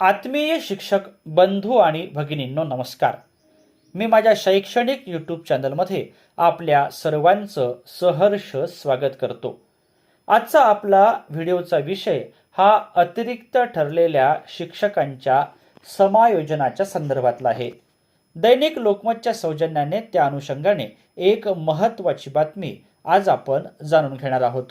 आत्मीय शिक्षक बंधू आणि भगिनींनो नमस्कार. मी माझ्या शैक्षणिक यूट्यूब चॅनलमध्ये आपल्या सर्वांचं सहर्ष स्वागत करतो. आजचा आपला व्हिडिओचा विषय हा अतिरिक्त ठरलेल्या शिक्षकांच्या समायोजनाच्या संदर्भातला आहे. दैनिक लोकमतच्या सौजन्याने त्या अनुषंगाने एक महत्त्वाची बातमी आज आपण जाणून घेणार आहोत.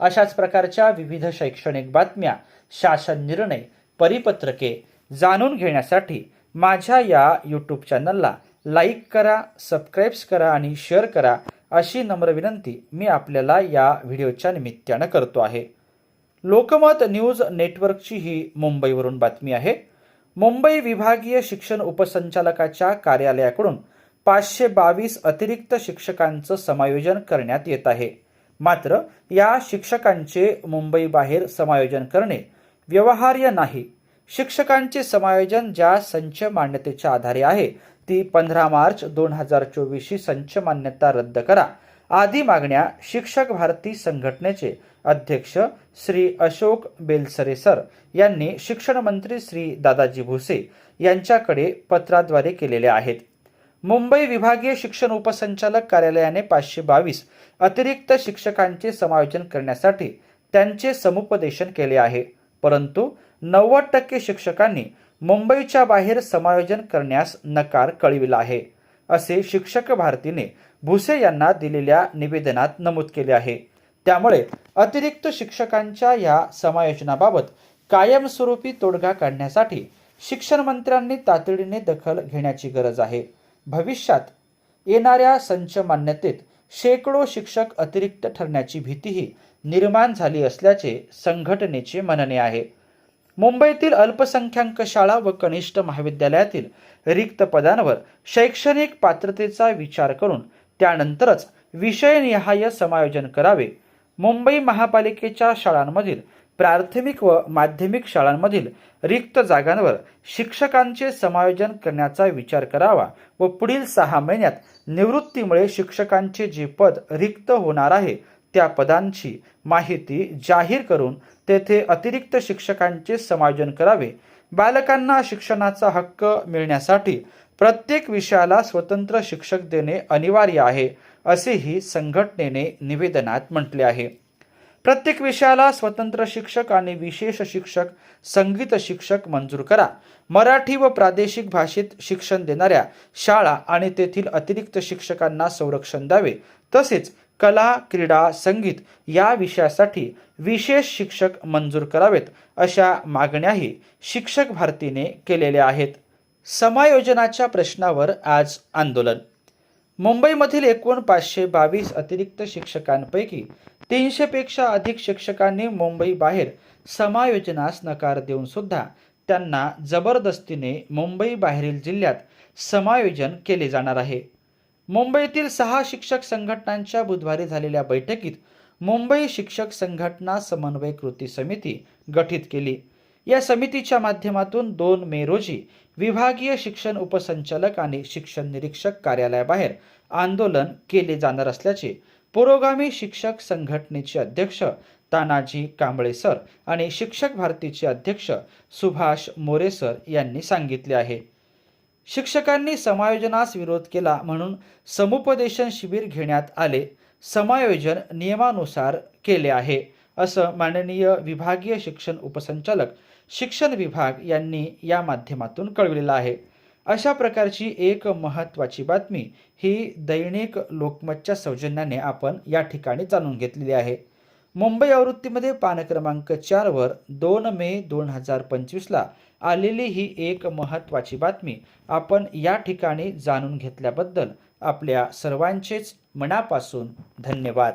अशाच प्रकारच्या विविध शैक्षणिक बातम्या शासन निर्णय परिपत्रके जाणून घेण्यासाठी माझ्या या यूट्यूब चॅनलला लाईक करा सबस्क्राईब्स करा आणि शेअर करा अशी नम्र विनंती मी आपल्याला या व्हिडिओच्या निमित्तानं करतो आहे. लोकमत न्यूज नेटवर्कची ही मुंबईवरून बातमी आहे. मुंबई विभागीय शिक्षण उपसंचालकाच्या कार्यालयाकडून पाचशे बावीस अतिरिक्त शिक्षकांचं समायोजन करण्यात येत आहे. मात्र या शिक्षकांचे मुंबईबाहेर समायोजन करणे व्यवहार्य नाही. शिक्षकांचे समायोजन ज्या संच मान्यतेच्या आधारे आहे ती पंधरा मार्च दोन हजार चोवीसची संच मान्यता रद्द करा. आदी मागण्या शिक्षक भारती संघटनेचे अध्यक्ष श्री अशोक बेलसरे सर यांनी शिक्षण मंत्री श्री दादाजी भुसे यांच्याकडे पत्राद्वारे केलेल्या आहेत. मुंबई विभागीय शिक्षण उपसंचालक कार्यालयाने पाचशे बावीस अतिरिक्त शिक्षकांचे समायोजन करण्यासाठी त्यांचे समुपदेशन केले आहे. परंतु नव्वद टक्के शिक्षकांनी मुंबईच्या बाहेर समायोजन करण्यास नकार कळविला आहे असे शिक्षक भारतीने भुसे यांना दिलेल्या निवेदनात नमूद केले आहे. त्यामुळे अतिरिक्त शिक्षकांच्या या समायोजनाबाबत कायमस्वरूपी तोडगा काढण्यासाठी शिक्षण मंत्र्यांनी तातडीने दखल घेण्याची गरज आहे. भविष्यात येणाऱ्या संच मान्यतेत शेकडो शिक्षक अतिरिक्त ठरण्याची भीतीही निर्माण झाली असल्याचे संघटनेचे म्हणणे आहे. मुंबईतील अल्पसंख्याक शाळा व कनिष्ठ महाविद्यालयातील रिक्त पदांवर शैक्षणिक पात्रतेचा विचार करून त्यानंतरच विषयनिहाय समायोजन करावे. मुंबई महापालिकेच्या शाळांमधील प्राथमिक व माध्यमिक शाळांमधील रिक्त जागांवर शिक्षकांचे समायोजन करण्याचा विचार करावा व पुढील सहा महिन्यात निवृत्तीमुळे शिक्षकांचे जे पद रिक्त होणार आहे त्या पदांची माहिती जाहीर करून तेथे अतिरिक्त शिक्षकांचे समायोजन करावे. बालकांना शिक्षणाचा हक्क मिळण्यासाठी प्रत्येक विषयाला स्वतंत्र शिक्षक देणे अनिवार्य आहे असेही संघटनेने निवेदनात म्हटले आहे. प्रत्येक विषयाला स्वतंत्र शिक्षक आणि विशेष शिक्षक संगीत शिक्षक मंजूर करा. मराठी व प्रादेशिक भाषेत शिक्षण देणाऱ्या शाळा आणि तेथील अतिरिक्त शिक्षकांना संरक्षण द्यावे. तसेच कला क्रीडा संगीत या विषयासाठी विशेष शिक्षक मंजूर करावेत अशा मागण्याही शिक्षक भारतीने केलेल्या आहेत. समायोजनाच्या प्रश्नावर आज आंदोलन मुंबईमधील एकूण पाचशे बावीस अतिरिक्त शिक्षकांपैकी तीनशेपेक्षा अधिक शिक्षकांनी मुंबई बाहेर समायोजनास नकार देऊन सुद्धा त्यांना जबरदस्तीने मुंबई बाहेरील जिल्ह्यात समायोजन केले जाणार आहे. मुंबईतील सहा शिक्षक संघटनांच्या बुधवारी झालेल्या बैठकीत मुंबई शिक्षक संघटना समन्वय कृती समिती गठीत केली. या समितीच्या माध्यमातून दोन मे रोजी विभागीय शिक्षण उपसंचालक आणि शिक्षण निरीक्षक कार्यालयाबाहेर आंदोलन केले जाणार असल्याचे पुरोगामी शिक्षक संघटनेचे अध्यक्ष तानाजी कांबळे सर आणि शिक्षक भारतीचे अध्यक्ष सुभाष मोरे सर यांनी सांगितले आहे. शिक्षकांनी समायोजनास विरोध केला म्हणून समुपदेशन शिबिर घेण्यात आले. समायोजन नियमानुसार केले आहे असं माननीय विभागीय शिक्षण उपसंचालक शिक्षण विभाग यांनी या माध्यमातून कळविलेलं आहे. अशा प्रकारची एक महत्त्वाची बातमी ही दैनिक लोकमतच्या सौजन्याने आपण या ठिकाणी जाणून घेतलेली आहे. मुंबई आवृत्तीमध्ये पान क्रमांक चारवर दोन मे दोन हजार पंचवीसला आलेली ही एक महत्त्वाची बातमी आपण या ठिकाणी जाणून घेतल्याबद्दल आपल्या सर्वांचेच मनापासून धन्यवाद.